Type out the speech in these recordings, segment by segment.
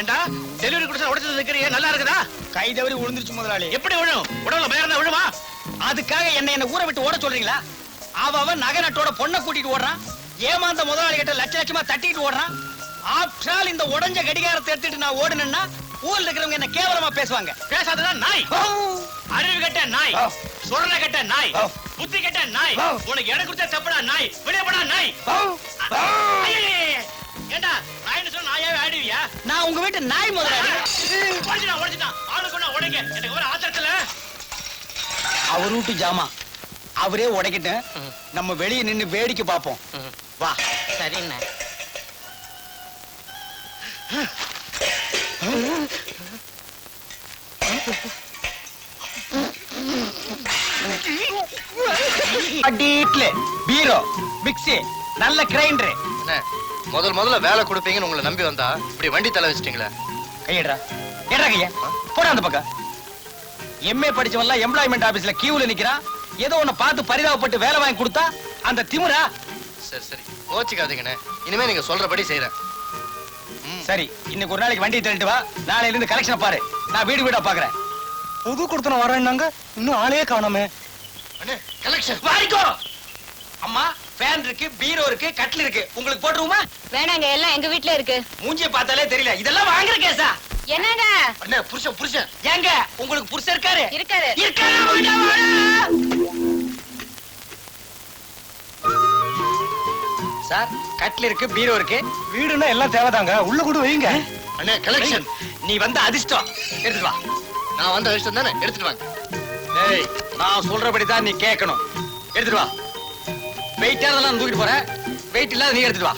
ஏண்டா டெலிவரி கொடுத்து உடைச்சது நிக்கிறியே நல்லா இருக்குதா கை தவறி விழுந்துருச்சு முதலாளி எப்படி விழும் உடம்புல பயம் விழுமா அதுக்காக என்ன என்ன ஊரை விட்டு ஓட சொல்றீங்களா அவ நகை நட்டோட பொண்ணை கூட்டிட்டு ஓடுறான் ஏமாந்த முதலாளி கிட்ட லட்ச லட்சமா தட்டிட்டு ஓடுறான் ஆப்டால் இந்த உடைஞ்ச கடிகாரத்தை எடுத்துட்டு நான் ஓடுனேன்னா ஊர்ல இருக்கிறவங்க என்ன கேவலமா பேசுவாங்க பேசாதடா நாய் அறிவு கெட்ட நாய். சுரண கெட்ட நாய். புத்தி கெட்ட நாய். உனக்கு இடம் கொடுத்த தப்புடா நாய் விடப்படா நாய் ஐயையே. ஏண்டா நாய்னு சொன்னா நாயாவே ஆடுவியா நான் உங்க வீட்டு நாய் முதலாளி. உடைச்சிட்டான் உடைச்சிட்டான் ஆளு கொண்டா உடைங்க. எனக்கு ஒரு ஆத்திரத்துல. அவர் வீட்டு ஜாமா. அவரே உடைக்கிட்டேன் நம்ம வெளியே நின்னு வேடிக்கை பார்ப்போம். வா. சரிண்ணே. அடிட்ல பீரோ மிக்ஸி நல்ல கிரைண்டர். முதல் முதல்ல வேலை கொடுப்பீங்கன்னு உங்களை நம்பி வந்தா இப்படி வண்டி தலை வச்சிட்டீங்களே. கையடா ஏடா கைய போடா அந்த பக்கம். எம்ஏ படிச்சவன்லாம் எம்ப்ளாய்மெண்ட் ஆபீஸ்ல கியூல நிக்கிறான். ஏதோ ஒண்ணு பார்த்து பரிதாபப்பட்டு வேலை வாங்கி கொடுத்தா அந்த திமிரா சரி சரி. கோச்சிக்காதீங்கண்ணே. இனிமே நீங்க சொல்றபடி செய்யறேன் சரி இன்னைக்கு ஒரு நாளைக்கு வண்டியை தள்ளிட்டு வா. நாளையில இருந்து கலெக்ஷன் பாரு. நான் வீடு வீடா பாக்குறேன். புது கொடுத்தன வரேன்னாங்க. இன்னும் ஆளே காணோமே. அண்ணே கலெக்ஷன் வாரிக்கோ! அம்மா! ஃபேன் இருக்கு பீரோ இருக்கு கட்டில் இருக்கு. உங்களுக்கு போட்டுருவோமா? வேணாங்க எல்லாம் எங்க வீட்ல இருக்கு. மூஞ்சிய பார்த்தாலே தெரியல. இதெல்லாம் வாங்குற கேசா என்னங்க? அண்ணே புருஷன் புருஷன். ஏங்க உங்களுக்கு புருஷன் இருக்காரு? இருக்காரு. இருக்காரு வாடா, வாடா. சார் கட்டில் இருக்கு பீரோ இருக்கு. வீடுனா எல்லாம் தேவைதாங்க. உள்ள கூட வைங்க. அண்ணே கலெக்ஷன் நீ வந்த அதிர்ஷ்டம். எடுத்துட்டு வா. நான் வந்த விஷயம் தானே? எடுத்துட்டு வாங்க. ஏய் நான் சொல்றபடி தான் நீ கேட்கணும். எடுத்துட்டு வா. வெயிட்டாக அதெல்லாம் தூக்கிட்டு போகிறேன் வெயிட் இல்லாத நீ எடுத்துட்டு வா.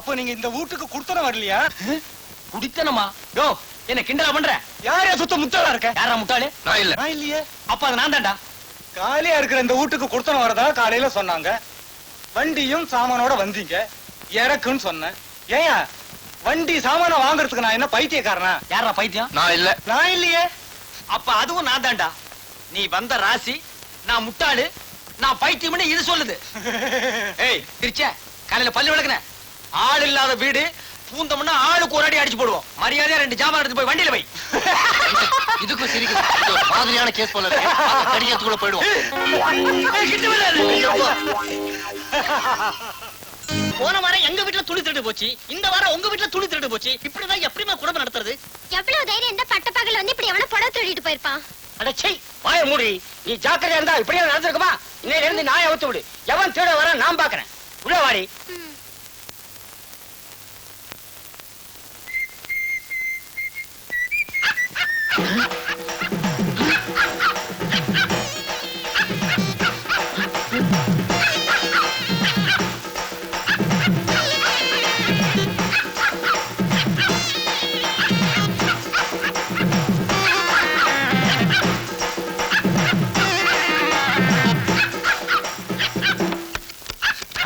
அப்ப நீங்க இந்த வீட்டுக்கு குடுத்தன வரலையா? குடித்தனமா? யோ என்ன கிண்டலா பண்ற? யாரையா சுத்த முட்டாளா இருக்க? யாரா முட்டாளு? நான் இல்ல. நான் இல்லையே. அப்ப அது நான் தான்டா. காலியா இருக்கிற இந்த வீட்டுக்கு கொடுத்தன வரதா காலையில சொன்னாங்க. வண்டியும் சாமானோட வந்தீங்க. இறக்குன்னு சொன்னேன். ஏயா வண்டி சாமான வாங்குறதுக்கு நான் என்ன பைத்தியக்காரனா? யாரா பைத்தியம்? நான் இல்ல. நான் இல்லையே. அப்ப அதுவும் நான் தான்டா. நீ வந்த ராசி நான் முட்டாளு நான் பைத்தியம்னு இது சொல்லுது. ஏய் திருச்ச காலையில பல்லு விளக்குன. ஆள் இல்லாத வீடு பூந்தோம்னா ஆளுக்கு ஒரு அடி அடிச்சு போடுவோம். மரியாதையா ரெண்டு ஜாமான் எடுத்து போய் வண்டியில வை. இதுக்கும் சிரிக்கும். இது ஒரு மாதிரியான கேஸ் போல இருக்கு. கடிக்கிறதுக்குள்ள போயிடுவோம். போன வாரம் எங்க வீட்டுல துணி திருட்டு போச்சு? இந்த வாரம் உங்க வீட்டுல துணி திருட்டு போச்சு? இப்படிதான் எப்படிமா குடும்பம் நடத்துறது? எவ்வளவு தைரியம் இந்த பட்ட பகல் வந்து இப்படி எவன புடவை திருடிட்டு போயிருப்பான். அடச்சை வாய மூடி. நீ ஜாக்கிரதையா இருந்தா இப்படியே நடந்திருக்குமா? இன்னையில இருந்து நாயை அவுத்து விடு. எவன் திருட வர நான் பாக்குறேன். உள்ள வாடி.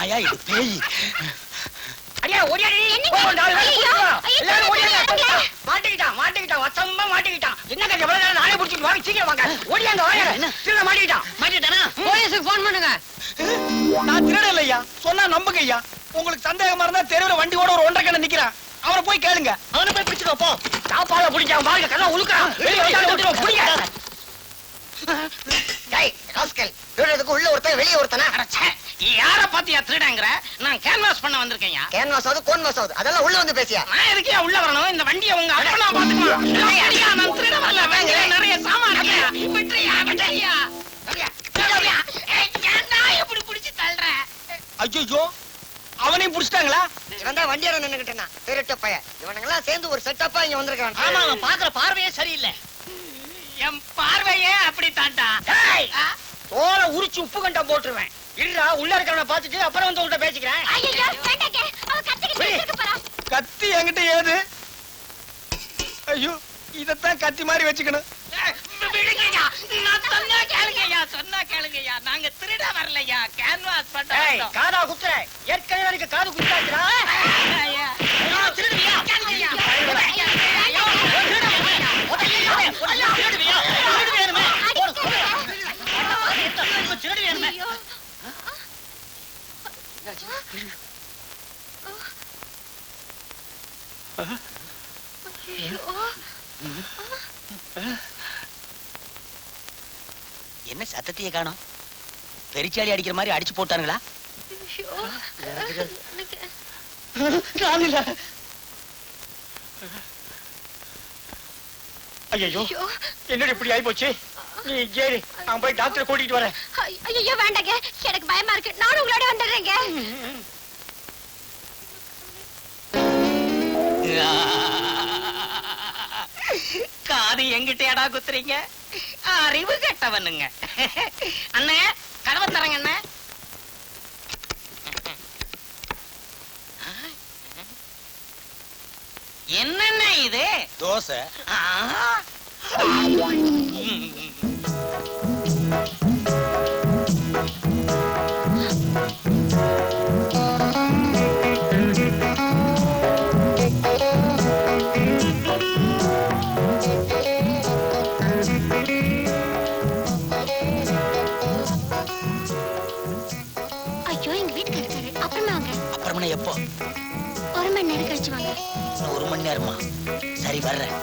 நாயா இது பேய்? அடியா ஓடியாடி. எல்லாரும் ஓடியாங்க. மாட்டிக்கிட்டான் மாட்டிக்கிட்டான் வசமா மாட்டிக்கிட்டான். என்னங்க எவ்வளவு நேரம் நானே பிடிச்சிட்டு வாங்க சீக்கிரம் வாங்க. ஓடியாங்க வாங்க திருட மாட்டிக்கிட்டான். மாட்டிட்டானா போலீஸுக்கு போன் பண்ணுங்க. நான் திருட இல்லையா சொன்னா நம்புங்க ஐயா. உங்களுக்கு சந்தேகமா இருந்தா தெருவுல வண்டி ஓட ஒரு ஒன்றரை கண்ண நிக்கிறான். அவரை போய் கேளுங்க. அவனை போய் பிடிச்சிட்டு போ. சாப்பாட பிடிச்சான் பாருங்க கண்ணா உழுக்கிறான் வெளியே வந்தாலும் விட்டுருவோம் பிடிங்க. உள்ள ஒருத்தன் வெளியே ஒருத்தனா? யார பாத்தியா திருடங்கிற? நான் கேன்வாஸ் பண்ண வந்திருக்கேன் கேன்வாஸ் ஆகுது கோன்வாஸ் ஆகுது. அதெல்லாம் உள்ள வந்து பேசியா? நான் எதுக்கே உள்ள வரணும்? இந்த வண்டியை உங்க அப்பனா பாத்துக்கலாம் நான் திருட வரல வேங்க நிறைய சாமான் விட்டுறியா? விட்டுறியா? இப்படி பிடிச்சு தள்ளுற? ஐயோ அவனையும் புடிச்சிட்டாங்களா? இவன் தான் வண்டியார நின்னுகிட்டனா? திருட்ட பைய இவனுங்கெல்லாம் சேர்ந்து ஒரு செட்டப்பா இங்க வந்திருக்கான். ஆமா அவன் பாக்குற பார்வையே சரியில்லை. என் பார்வையே அப்படி தாண்டா தோலை உரிச்சு உப்பு கண்டம் போட்டுருவேன். இருடா உள்ள இருக்கிறவன பாத்துட்டு அப்புறம் வந்து உங்கள்ட்ட பேசிக்கிறேன். ஐயோ வேண்டாங்க. அவ கத்திக்கிட்டு இருக்க போறா கத்தி என்கிட்ட ஏது? ஐயோ இதத்தான் கத்தி மாதிரி வச்சுக்கணும். விடுங்கய்யா. நான் சொன்னா கேளுங்கய்யா சொன்னா கேளுங்கய்யா. நாங்க திருட வரலையா கேன்வாஸ் பண்ண வந்தோம். காதா குத்துற ஏற்கனவே எனக்கு காது குத்தாச்சுடா. திருடுவியா? கேளுங்கய்யா. ஐயா, ஐயா, திருடுவியா? ஐயா, திருடுவியா? திருடுவியானுமே? திருடுவியானுமே? ஐயோ சத்தத்தையே காணோம். பெரிச்சாளி அடிக்கிற மாதிரி அடிச்சு போட்டானுங்களா? ஐயோ. என்னடி இப்படி ஆயி போச்சு நீ ஏறி நான் போய் டாக்டரை கூட்டிட்டு வரேன். ஐயோ வேண்டாங்க. எனக்கு பயமா இருக்கு. நானும் உங்களோட வந்துடுறேங்க. காது எங்கிட்டயாடா குத்துறீங்க? அறிவு கெட்டவனுங்க. அண்ணே கதவை தரங்க அண்ணே. என்னென்ன இது? தோசை. அப்புறமா வாங்க எப்போ? ஒரு மணி நேரம் கழிச்சு வாங்க. இன்னும் ஒரு மணி நேரமா? சரி வர்றேன்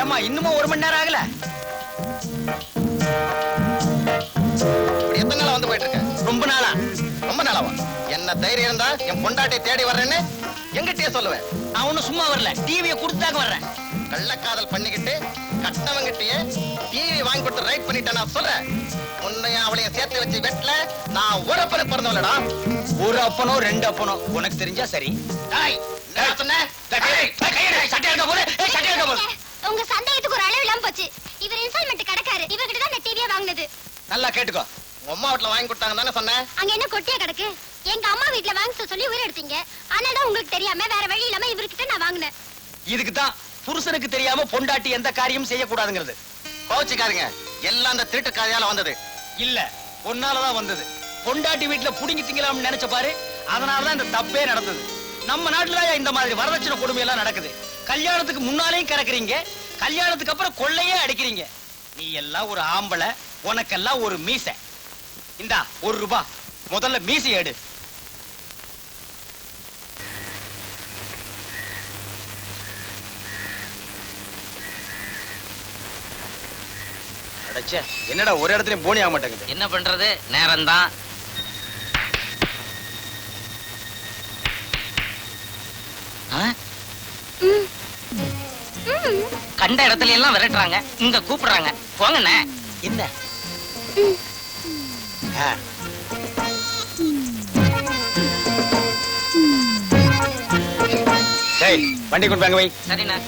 ஏமா இன்னுமா ஒரு மணி நேரம் ஆகல? எத்தனை நாளா வந்து போயிட்டு இருக்க ரொம்ப நாளா? ரொம்ப நாளாவா? என்ன தைரியம் இருந்தா என் பொண்டாட்டி தேடி வர்றேன்னு எங்கிட்டயே சொல்லுவேன். நான் ஒண்ணும் சும்மா வரல. டிவியை கொடுத்தாக்க வர்றேன். கள்ளக்காதல் பண்ணிக்கிட்டு கட்டவங்கிட்டயே டிவி வாங்கி கொடுத்து ரைட் பண்ணிட்டேன் நான் சொல்றேன். உன்னையும் அவளையும் சேர்த்து வச்சு வெட்டல நான் ஒரு அப்பனை பிறந்தவளடா. ஒரு அப்பனோ ரெண்டு அப்பனோ. உனக்கு தெரிஞ்சா சரி. டாய் உங்க சந்தேகத்துக்கு ஒரு அளவு இல்லாம போச்சு. இவர் இன்ஸ்டால்மெண்ட் கடைக்காரு. இவர்கிட்ட தான் டிவியே வாங்கினது. நல்லா கேட்டுக்கோ. அம்மா வீட்டுல வாங்கி கொடுத்தாங்க தானே சொன்னேன் அங்க என்ன கொட்டியா கிடக்கு? எங்க அம்மா வீட்ல வாங்க சொல்ல உயிர் எடுத்தீங்க. தான் உங்களுக்கு தெரியாம வேற வழி இல்லாம இவர்கிட்ட நான் வாங்கினேன். இதுக்கு தான் புருஷனுக்கு தெரியாம பொண்டாட்டி எந்த காரியமும் செய்யக்கூடாதுங்கிறது. கோச்சிக்காதீங்க எல்லாம் அந்த திருட்டு கதையால வந்தது. இல்ல பொன்னாலதான் வந்தது. பொண்டாட்டி வீட்டுல புடுங்கி திங்கலாம்னு நினைச்ச பாரு அதனாலதான் இந்த தப்பே நடந்தது. நம்ம நாட்டுல இந்த மாதிரி வரதட்சணை கொடுமை எல்லாம் நடக்குது. கல்யாணத்துக்கு முன்னாலேயும் கறக்குறீங்க கல்யாணத்துக்கு அப்புறம் கொள்ளையே அடிக்கிறீங்க. நீ எல்லாம் ஒரு ஆம்பளை உனக்கெல்லாம் ஒரு மீசை. இந்தா ஒரு ரூபா. முதல்ல மீசை எடு. என்னடா ஒரு இடத்துலயும் போனி ஆக மாட்டேங்குது. என்ன பண்றது? நேரம்தான். ஆ? கண்ட இடத்துல எல்லாம் விரட்டுறாங்க. இங்க கூப்பிடுறாங்க. போங்கண்ணே. என்ன? ஆ. டேய் வண்டி கொண்டு வாங்க வை. சரிண்ணே.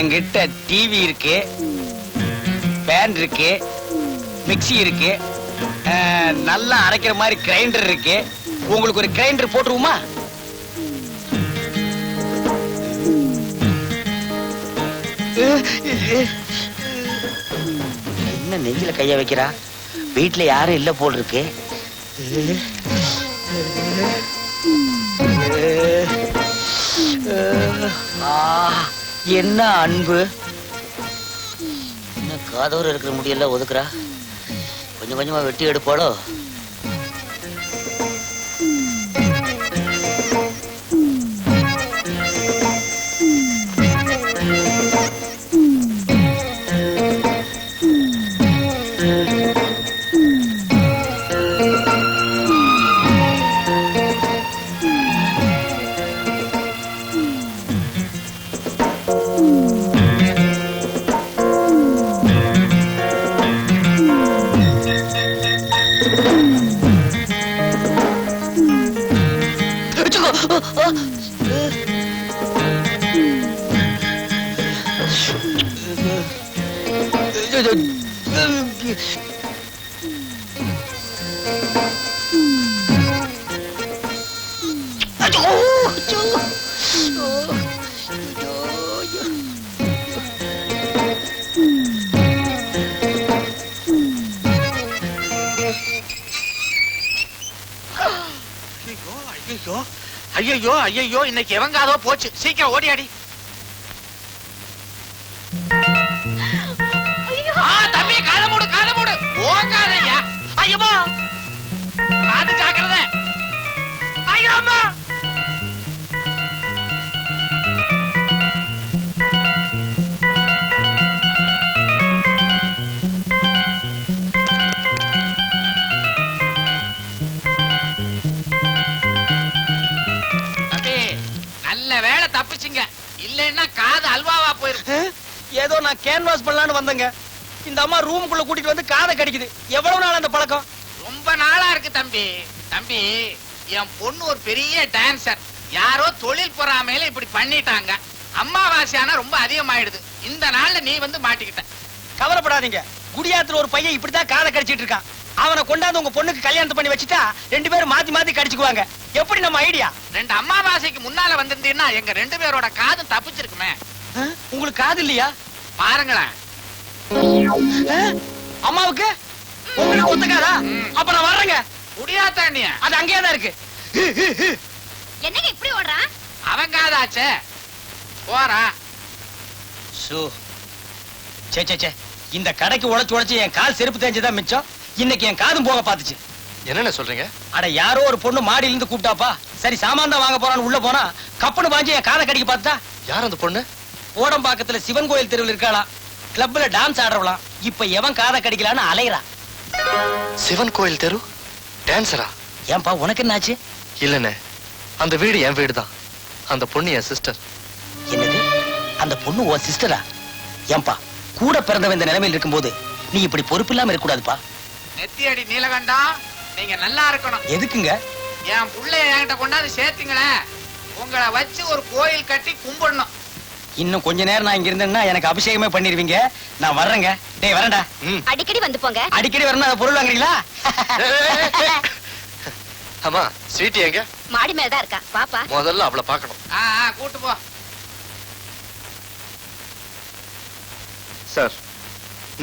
என்கிட்ட டிவி இருக்கு பேன் இருக்கு மிக்ஸி இருக்கு நல்லா அரைக்கிற மாதிரி கிரைண்டர் இருக்கு. உங்களுக்கு ஒரு கிரைண்டர் போட்டுருவோமா? என்ன நெஞ்சில கைய வைக்கிறா? வீட்டுல யாரும் இல்ல போல் இருக்கு. ஆ, என்ன அன்பு? என்ன காதோர இருக்கிற முடியெல்லாம் ஒதுக்குறா? கொஞ்சம் கொஞ்சமா வெட்டி எடுப்பாளோ? 아, 이거 알겠어? ஐயோ ஐயோ இன்னைக்கு எவங்காதோ போச்சு. சீக்கிரம் ஓடியாடி. ஏதோ நான் கேன்வாஸ் பண்ணலான்னு வந்தேங்க. இந்த அம்மா ரூமுக்குள்ள கூட்டிட்டு வந்து காதை கடிக்குது. எவ்வளவு நாள் அந்த பழக்கம்? ரொம்ப நாளா இருக்கு தம்பி. தம்பி என் பொண்ணு ஒரு பெரிய டான்சர் யாரோ தொழில் பொறாமையில இப்படி பண்ணிட்டாங்க. அம்மாவாசை ஆனா ரொம்ப அதிகமாயிடுது. இந்த நாள்ல நீ வந்து மாட்டிக்கிட்ட. கவலைப்படாதீங்க. குடியாத்துல ஒரு பையன் இப்படித்தான் காதை கடிச்சிட்டு இருக்கான். அவனை கொண்டாந்து உங்க பொண்ணுக்கு கல்யாணத்தை பண்ணி வச்சுட்டா ரெண்டு பேரும் மாத்தி மாத்தி கடிச்சுக்குவாங்க. எப்படி நம்ம ஐடியா ரெண்டு அம்மாவாசைக்கு முன்னால வந்திருந்தீங்கன்னா எங்க ரெண்டு பேரோட காதும் தப்பிச்சிருக்குமே. உங்களுக்கு காது இல்லையா? பாருங்களேன்? அம்மாவுக்கு? உங்களுக்கு ஒத்துக்காதா? அப்ப நான் வர்றேங்க. முடியாதாண்டிய அது அங்கேயே தான் இருக்கு. என்னங்க இப்படி ஓடுறான்? அவன் காதாச்சே. போறா. சோ. சே சே சே இந்த கடைக்கு உழைச்சு உழைச்சு என் கால் செருப்பு தேஞ்சதான் மிச்சம்? இன்னைக்கு என் காதும் போக பாத்துச்சு என்னென்ன சொல்றீங்க? அட யாரோ ஒரு பொண்ணு மாடியில இருந்து கூப்பிட்டாப்பா. சரி சாமான் தான் வாங்க போறான்னு உள்ள போனா கப்புனு பாஞ்சு என் காதை கடிக்க பார்த்தா யார் அந்த பொண்ணு? ஓடம்பாக்கத்துல சிவன் கோயில் தெருவில் இருக்காளா? கிளப்ல டான்ஸ் ஆடுறவளாம் இப்ப எவன் காதை கடிக்கலான்னு அலையறான் சிவன் கோயில் தெரு? டான்சரா ஏன்பா உனக்கு என்னாச்சு? இல்லண்ணே. அந்த வீடு என் வீடு தான் அந்த பொண்ணு என் சிஸ்டர் என்னது? அந்த பொண்ணு உன் சிஸ்டரா ஏன்பா கூட பிறந்தவன் இந்த நிலைமையில் இருக்கும்போது நீ இப்படி பொறுப்பு இல்லாம இருக்க கூடாதுப்பா நெத்தியடி நீலகண்டம் நீங்க நல்லா இருக்கணும். எதுக்குங்க? என் புள்ளைய என்கிட்ட கொண்டாந்து சேர்த்தீங்களே உங்களை வச்சு ஒரு கோயில் கட்டி கும்பிடணும். இன்னும் கொஞ்ச நேரம் நான் இங்க இருந்தேன்னா எனக்கு அபிஷேகமே பண்ணிருவீங்க. நான் வர்றேங்க. டேய் வரேன்டா. அடிக்கடி வந்து போங்க. அடிக்கடி வரணும் அதை பொருள் வாங்குறீங்களா? அம்மா ஸ்வீட்டி எங்க? மாடி மேலதான் இருக்கா. பாப்பா. முதல்ல அவளை பார்க்கணும். கூட்டு போ. சார்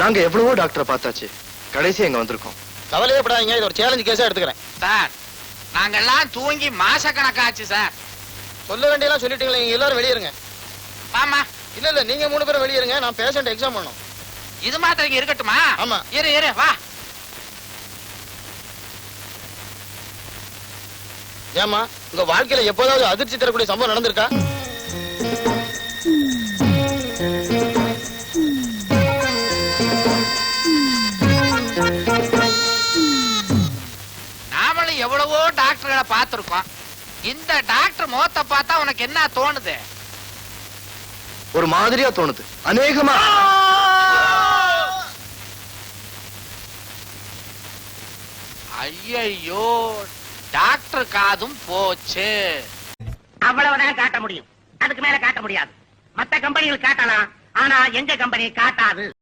நாங்க எவ்வளவோ டாக்டரை பார்த்தாச்சு. கடைசி எங்க வந்திருக்கோம். கவலையே படாதீங்க இது ஒரு சேலஞ்சு கேஸா எடுத்துக்கிறேன். சார் நாங்கெல்லாம் தூங்கி மாசக்கணக்காச்சு சார். சொல்ல வேண்டியெல்லாம் சொல்லிட்டீங்களே எல்லாரும் வெளியிருங்க வாமா இல்ல இல்ல நீங்க மூணு பேரும் வெளியிருங்க நான் பேஷண்ட் எக்ஸாம் பண்ணணும். இது மாத்திரம் இங்க இருக்கட்டுமா? ஆமா. இரு இரு வா. ஏமா உங்க வாழ்க்கையில எப்போதாவது அதிர்ச்சி தரக்கூடிய சம்பவம் நடந்திருக்கா? நாமளும் எவ்வளவோ டாக்டர்களை பார்த்திருக்கோம். இந்த டாக்டர் முகத்தை பார்த்தா உனக்கு என்ன தோணுது? ஒரு மாதிரியா தோணுது. அநேகமா. ஐயையோ டாக்டர் காதும் போச்சு. அவ்வளவுதான் காட்ட முடியும். அதுக்கு மேல காட்ட முடியாது. மத்த கம்பெனிகள் காட்டலாம் ஆனா எங்க கம்பெனி காட்டாது?